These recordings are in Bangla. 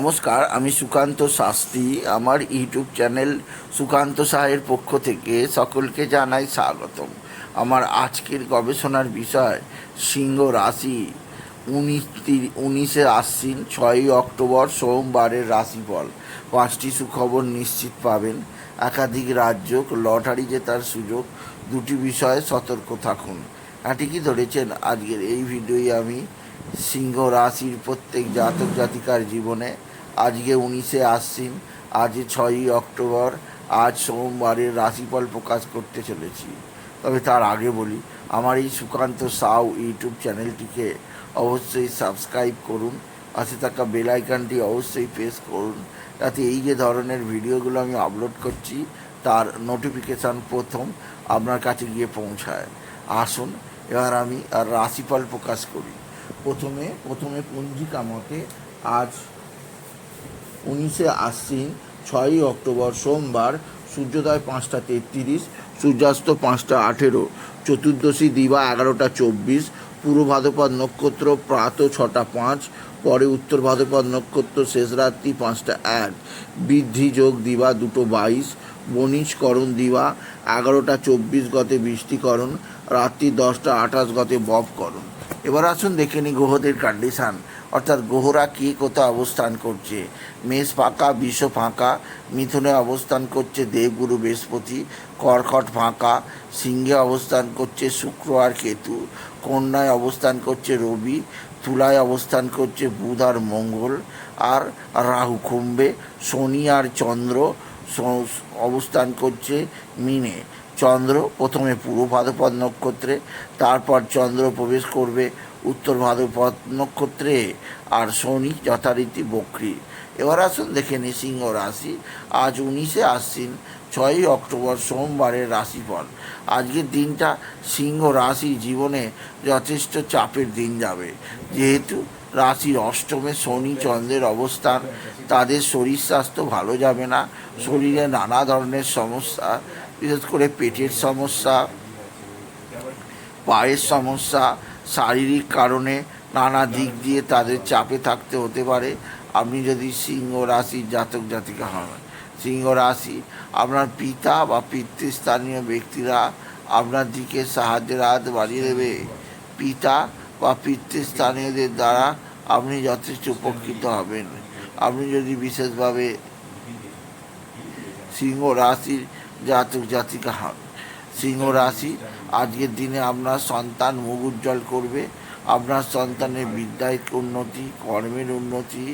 নমস্কার, আমি সুকান্ত শাস্ত্রী। আমার ইউটিউব চ্যানেল সুকান্ত সাহের পক্ষ থেকে সকলকে জানাই স্বাগতম। আমার আজকের গবেষণার বিষয়, সিংহ রাশি। উনিশ উনিশে আশ্বিন, ছয়ই অক্টোবর, সোমবারের রাশিফল। পাঁচটি সুখবর নিশ্চিত পাবেন। একাধিক রাজ্য লটারি জেতার সুযোগ, দুটি বিষয়ে সতর্ক থাকুন। হ্যাঁ ঠিকই ধরেছেন? আজকের এই ভিডিওই আমি সিংহ রাশির প্রত্যেক জাতক জাতিকার জীবনে আজকে উনিশে আশ্বিন, আজ ছয়ই অক্টোবর, আজ সোমবারের রাশিফল প্রকাশ করতে চলেছি। তবে তার আগে বলি, আমার এই সুকান্ত সাউ ইউটিউব চ্যানেলটিকে অবশ্যই সাবস্ক্রাইব করুন, পাশে থাকা বেল আইকনটি অবশ্যই প্রেস করুন, যাতে এই যে ধরনের ভিডিওগুলো আমি আপলোড করছি, তার নোটিফিকেশান প্রথম আপনার কাছে গিয়ে পৌঁছায়। আসুন, এবার আমি রাশিফল প্রকাশ করি। প্রথমে প্রথমে পঞ্জিকা মতে আজ উনিশে আশ্বিন, ছয়ই অক্টোবর সোমবার, সূর্যোদয় পাঁচটা তেত্রিশ, সূর্যাস্ত পাঁচটা আঠেরো, চতুর্দশী দিবা এগারোটা চব্বিশ, পূর্ব ভাদ্রপদ নক্ষত্র প্রাত ছটা পাঁচ, পরে উত্তর ভাদ্রপদ নক্ষত্র শেষ রাত্রি পাঁচটা এক, বৃদ্ধি যোগ দিবা দুটো বাইশ বণিজকরণ দিবা এগারোটা চব্বিশ গতে বৃষ্টিকরণ রাত্রি দশটা আঠাশ গতে করুন এবার আসুন, দেখে নিই গ্রহদের কন্ডিশান অর্থাৎ গ্রহরা কী কোথায় অবস্থান করছে? মেষ ফাঁকা, বিশ্ব ফাঁকা, মিথুনে অবস্থান করছে দেবগুরু বৃহস্পতি, কর্কট ফাঁকা, সিংহে অবস্থান করছে শুক্র আর কেতু, কন্যায় অবস্থান করছে রবি, তুলায় অবস্থান করছে বুধ আর মঙ্গল, আর রাহু কুম্ভে শনি আর চন্দ্র অবস্থান করছে মিনে। চন্দ্র প্রথমে পূর্ব ভাদ্রপদ নক্ষত্রে, তারপর চন্দ্র প্রবেশ করবে উত্তর ভাদ্রপদ নক্ষত্রে আর শনি যথারীতি বক্রী। এবার আসুন দেখে নিই সিংহ রাশি। আজ উনিশে আশ্বিন, ছয়ই অক্টোবর, সোমবারের রাশিফল। আজকের দিনটা সিংহ রাশির জীবনে যথেষ্ট চাপের দিন যাবে। যেহেতু রাশির অষ্টমে শনি চন্দ্রের অবস্থান, তাদের শরীর স্বাস্থ্য ভালো যাবে না। শরীরে নানা ধরনের সমস্যা বিশেষ করে পেটের সমস্যা, পায়ের সমস্যা, শারীরিক কারণে নানা দিক দিয়ে তাদের চাপে থাকতে হতে পারে। আপনি যদি সিংহ রাশির জাতক জাতিকা হন, সিংহ রাশি, আপনার পিতা বা পিতৃস্থানীয় ব্যক্তিরা আপনার দিকে সাহায্যের হাত বাড়িয়ে দেবে। পিতা বা পিতৃস্থানীয়দের দ্বারা আপনি যথেষ্ট উপকৃত হবেন। আপনি যদি বিশেষভাবে সিংহ রাশির জাতক জাতিকা হন সিংহ রাশি, আজকের দিনে আপনার সন্তান মুখ উজ্জ্বল করবে, আপনার সন্তানের বিদ্যায় উন্নতি, কর্মের উন্নতি,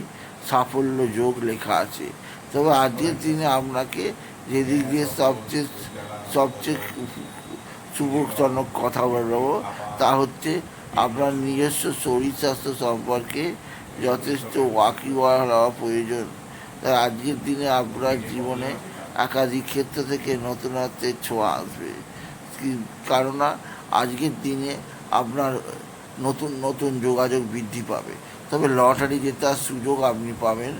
সাফল্য যোগ লেখা আছে। তবে আজকের দিনে আপনাকে যেদিক দিয়ে সবচেয়ে সবচেয়ে শুভজনক কথা বলব তা হচ্ছে আপনার নিজস্ব শরীর স্বাস্থ্য সম্পর্কে যথেষ্ট ওয়াকিওয়ার হওয়া প্রয়োজন। তাই আজকের দিনে আপনার জীবনে একাধিক ক্ষেত্র থেকে নতুনত্বের ছোঁয়া আসবে। কেননা আজকের দিনে আপনার নতুন নতুন যোগাযোগ বৃদ্ধি পাবে। তবে লটারি জেতার সুযোগ আপনি পাবেন।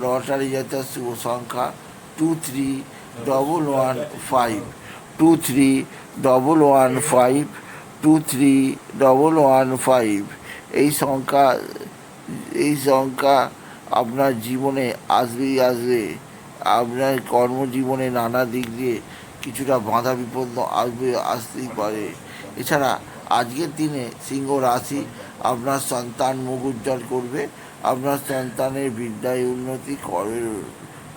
লটারি জেতার শুভ সংখ্যা two three double one five two three double one five two three double one five এই সংখ্যা এই সংখ্যা আপনার জীবনে আসবেই, আসবে। আপনার কর্মজীবনে নানা দিক দিয়ে কিছুটা বাধা বিপন্ন আসবে, আসতেই পারে। এছাড়া আজকের দিনে সিংহ রাশি আপনার সন্তান মুখ উজ্জ্বল করবে, আপনার সন্তানের বিদ্যায় উন্নতি, কর্মের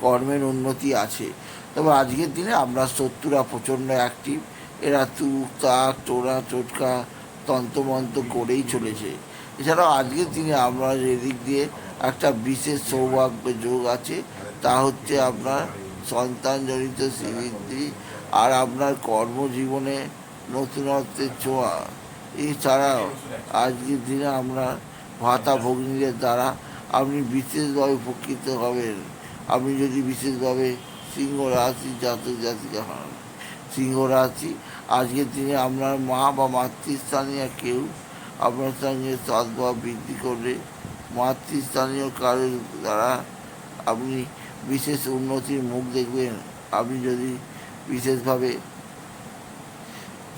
কর্মের উন্নতি আছে। তবে আজকের দিনে আপনার শত্রুরা প্রচণ্ড অ্যাক্টিভ এরা তুক, তাক টোরা টোটকা, তন্ত্রমন্ত্র করেই চলেছে। এছাড়াও আজকের দিনে আমরা এদিক দিয়ে একটা বিশেষ সৌভাগ্য যোগ আছে তা হচ্ছে আপনার সন্তানজনিত শ্রীবৃদ্ধি আর আপনার কর্মজীবনে নতুনত্বের ছোঁয়া। এছাড়াও আজকের দিনে আমরা ভাতা ভগ্নীদের দ্বারা আপনি বিশেষভাবে উপকৃত হবেন। আপনি যদি বিশেষভাবে সিংহ রাশি জাতক জাতিকা হন, সিংহ রাশি, আজকের দিনে আপনার মা বা মাতৃস্থানীয় কেউ আপনার সঙ্গে সদ্ভাব বৃদ্ধি করলে মাতৃস্থানীয় কারোর দ্বারা আপনি বিশেষ উন্নতির মুখ দেখবেন। আপনি যদি বিশেষভাবে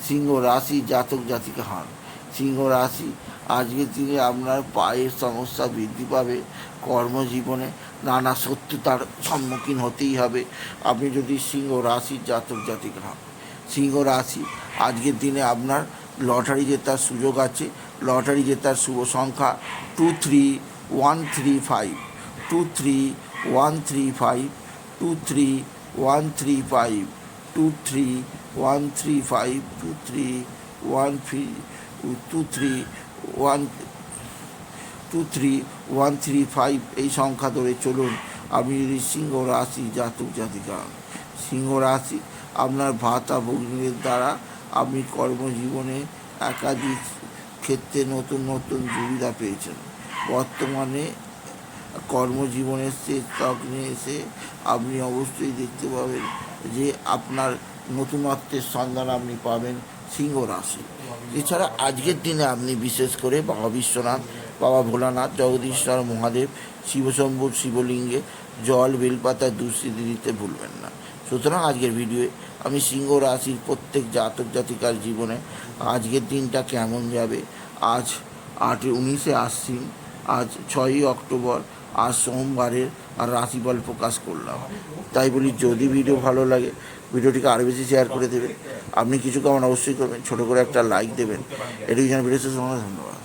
সিংহ রাশি জাতক জাতিকা হন, সিংহ রাশি আজকের দিনে আপনার পায়ের সমস্যা বৃদ্ধি পাবে, কর্মজীবনে নানা শত্রুতার সম্মুখীন হতেই হবে। আপনি যদি সিংহ রাশির জাতক জাতিক হন, সিংহ রাশি আজকের দিনে আপনার লটারি জেতার সুযোগ আছে। লটারি জেতার শুভ সংখ্যা two three one three five, two three one three five two three one three five two three one three five two three one three two three one two three one three five এই সংখ্যা ধরে চলুন। আপনি যদি সিংহ রাশি জাতক জাতিকা, সিংহ রাশি আপনার ভাতা ভগ্নীদের দ্বারা আপনি কর্মজীবনে একাধিক ক্ষেত্রে নতুন নতুন সুবিধা পেয়েছেন। বর্তমানে কর্মজীবনের শেষ লগ্নে এসে আপনি অবশ্যই দেখতে পাবেন যে আপনার নতুনত্বের সন্ধান আপনি পাবেন সিংহ রাশি। এছাড়া আজকের দিনে আপনি বিশেষ করে বাবা বিশ্বনাথ, বাবা ভোলানাথ, জগদীশ্বর মহাদেব শিবশম্ভুর শিবলিঙ্গে জল, বেলপাতা দুঃস্থিতি দিতে ভুলবেন না। সুতরাং আজকের ভিডিওয়ে আমি সিংহ রাশির প্রত্যেক জাতক জাতিকার জীবনে আজকের দিনটা কেমন যাবে? আজ আট, উনিশে আশ্বিন, আজ ছয়ই অক্টোবর আজ সোমবারের আর রাশিফল প্রকাশ করলাম। তাই বলি, যদি ভিডিও ভালো লাগে ভিডিওটিকে আরও বেশি শেয়ার করে দেবেন। আপনি কিছু কেমন অবশ্যই করবেন, ছোটো করে একটা লাইক দেবেন। এটুকু যেন ভিডিও শেষ ধন্যবাদ।